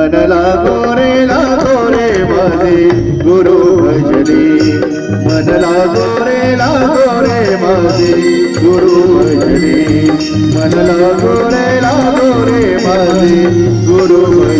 મન લાગો રે લાગો રે મારે ગુરુ ભજને મન લાગો રે લાગો રે મારે ગુરુ ભજને મન લાગો રે લાગો રે મારે ગુરુ ભજને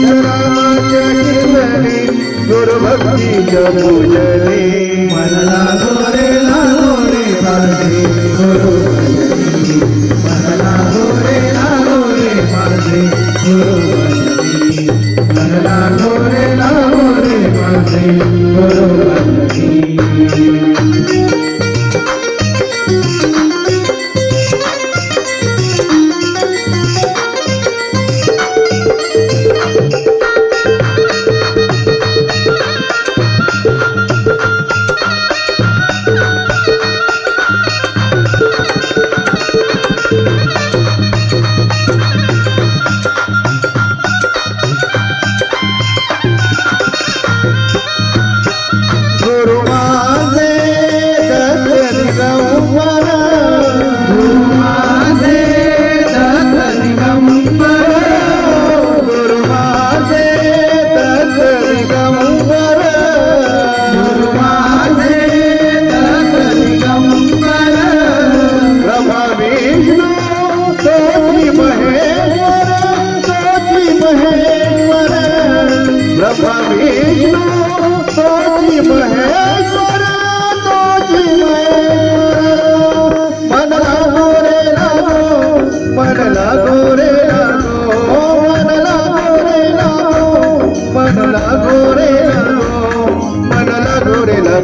चंद्राच्या किरणाने गुरुभक्तीच्या पूजने मनला गोरे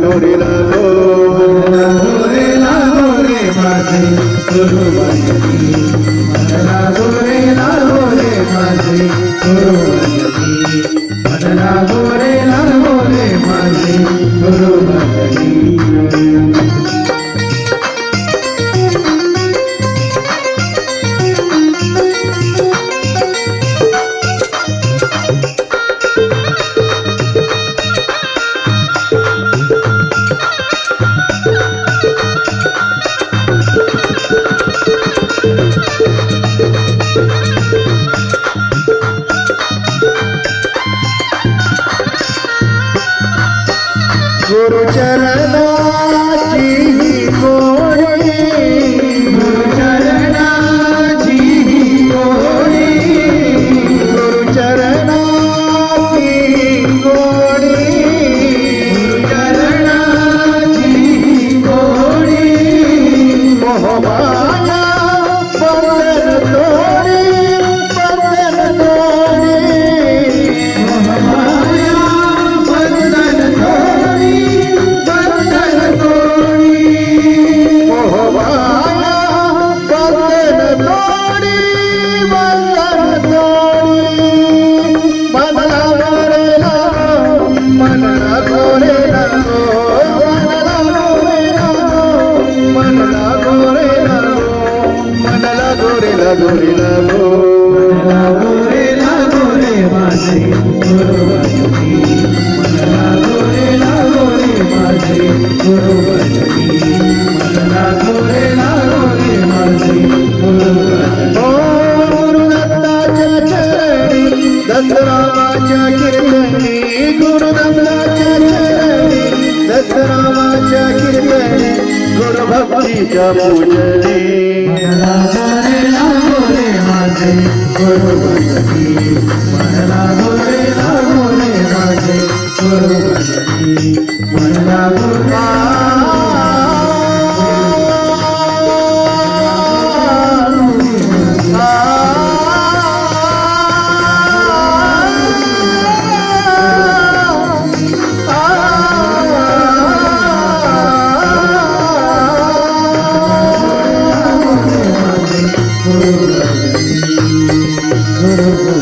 গরে লালো গরে লালো রে মাঝে তোর বাসি বদলা গরে রে মাঝে তোর বাসি বদলা গরে রে মাঝে তোর चरण गोरी लागो गोरे लागो रे माझे गुरुवायुनी मला गोरे लागो रे माझे गुरुवायुनी மகளாதோ